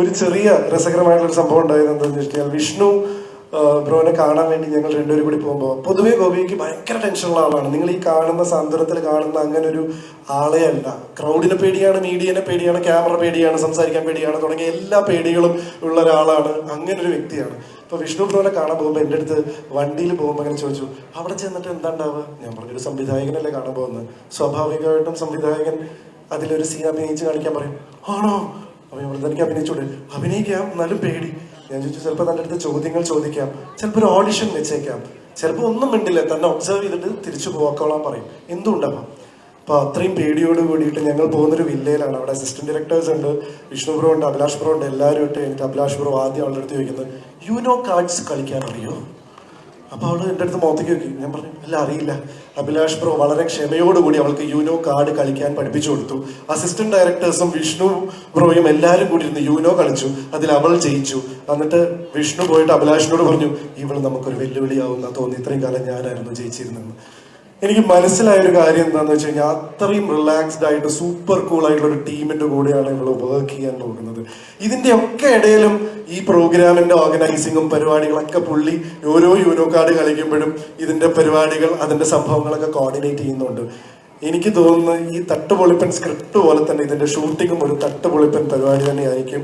ഒരു ചെറിയ രസകരമായിട്ടുള്ള ഒരു സംഭവം ഉണ്ടായത് എന്താണെന്ന് വെച്ച് കഴിഞ്ഞാൽ വിഷ്ണു ബ്രോനെ കാണാൻ വേണ്ടി ഞങ്ങൾ രണ്ടുപേരും കൂടി പോകുമ്പോൾ പൊതുവേ ഗോപിക്ക് ഭയങ്കര ടെൻഷനുള്ള ആളാണ്. നിങ്ങൾ ഈ കാണുന്ന സാന്ദ്രത്തിൽ കാണുന്ന അങ്ങനെ ഒരു ആളെ അല്ല. ക്രൗഡിനെ പേടിയാണ് മീഡിയനെ പേടിയാണ് ക്യാമറ പേടിയാണ് സംസാരിക്കാൻ പേടിയാണ് തുടങ്ങിയ എല്ലാ പേടികളും ഉള്ള ഒരാളാണ് അങ്ങനെ ഒരു വ്യക്തിയാണ്. ഇപ്പൊ വിഷ്ണു ബ്രോനെ കാണാൻ പോകുമ്പോൾ എന്റെ അടുത്ത് വണ്ടിയിൽ പോകുമ്പോൾ അങ്ങനെ ചോദിച്ചു അവിടെ ചെന്നിട്ട് എന്താ ഉണ്ടാവുക? ഞാൻ പറഞ്ഞൊരു സംവിധായകനല്ലേ കാണാൻ പോകുന്നത്. സ്വാഭാവികമായിട്ടും സംവിധായകൻ അതിലൊരു സീൻ അഭിനയിച്ച് കാണിക്കാൻ പറയും ആണോ? അപ്പൊ ഇവിടെ എനിക്ക് അഭിനയിക്കാം എന്നാലും പേടി. ഞാൻ ചോദിച്ചു ചിലപ്പോൾ തന്റെ അടുത്ത് ചോദ്യങ്ങൾ ചോദിക്കാം. ചിലപ്പോൾ ഒരു ഓഡിഷൻ വെച്ചേക്കാം. ചിലപ്പോൾ ഒന്നും മിണ്ടില്ല. തന്നെ ഒബ്സർവ് ചെയ്തിട്ട് തിരിച്ചു പോക്കോളാൻ പറയും. എന്തുണ്ടാവാം അപ്പൊ അത്രയും പേടിയോട് കൂടിയിട്ട് ഞങ്ങൾ പോകുന്നൊരു വില്ലയിലാണ്. അവിടെ അസിസ്റ്റന്റ് ഡയറക്ടേഴ്സ് ഉണ്ട് വിഷ്ണു ബ്രോ ഉണ്ട് അഭിലാഷ് ബ്രോ ഉണ്ട് എല്ലാവരും ഇട്ട് എനിക്ക് അഭിലാഷ് ബ്രോ ആദ്യം അവളുടെ അടുത്ത് ചോദിക്കുന്നത് യുനോ കാർഡ്സ് കളിക്കാൻ അറിയോ? അപ്പൊ അവൾ എന്റെ അടുത്ത് മുഖത്തേക്ക് നോക്കി. ഞാൻ പറഞ്ഞു അല്ല അറിയില്ല. അഭിലാഷ് പ്രോ വളരെ ക്ഷമയോടുകൂടി അവൾക്ക് യൂനോ കാർഡ് കളിക്കാൻ പഠിപ്പിച്ചു കൊടുത്തു. അസിസ്റ്റന്റ് ഡയറക്ടേഴ്സും വിഷ്ണു ബ്രോയും എല്ലാവരും കൂടി ഇരുന്ന് യൂനോ കളിച്ചു. അതിൽ അവൾ ജയിച്ചു. എന്നിട്ട് വിഷ്ണു പോയിട്ട് അഭിലാഷിനോട് പറഞ്ഞു ഇവൾ നമുക്കൊരു വെല്ലുവിളിയാവുന്ന തോന്നി. ഇത്രയും കാലം ഞാനായിരുന്നു ജയിച്ചിരുന്നെന്ന് എനിക്ക് മനസ്സിലായ ഒരു കാര്യം എന്താണെന്ന് വെച്ച് കഴിഞ്ഞാൽ അത്രയും റിലാക്സ്ഡ് ആയിട്ട് സൂപ്പർ കൂൾ ആയിട്ടുള്ള ഒരു ടീമിന്റെ കൂടെയാണ് ഇവൾ വർക്ക് ചെയ്യാൻ പോകുന്നത് ഇതിന്റെ ഒക്കെ ഇടയിലും ഈ പ്രോഗ്രാമിന്റെ ഓർഗനൈസിങ്ങും പരിപാടികളൊക്കെ പുള്ളി ഓരോ യൂനോ കാർഡ് കളിക്കുമ്പോഴും ഇതിന്റെ പരിപാടികൾ അതിന്റെ സംഭവങ്ങളൊക്കെ കോർഡിനേറ്റ് ചെയ്യുന്നുണ്ട്. എനിക്ക് തോന്നുന്നു ഈ തട്ടുപൊളിപ്പൻ സ്ക്രിപ്റ്റ് പോലെ തന്നെ ഇതിന്റെ ഷൂട്ടിങ്ങും ഒരു തട്ടുപൊളിപ്പൻ പരിപാടി തന്നെയായിരിക്കും.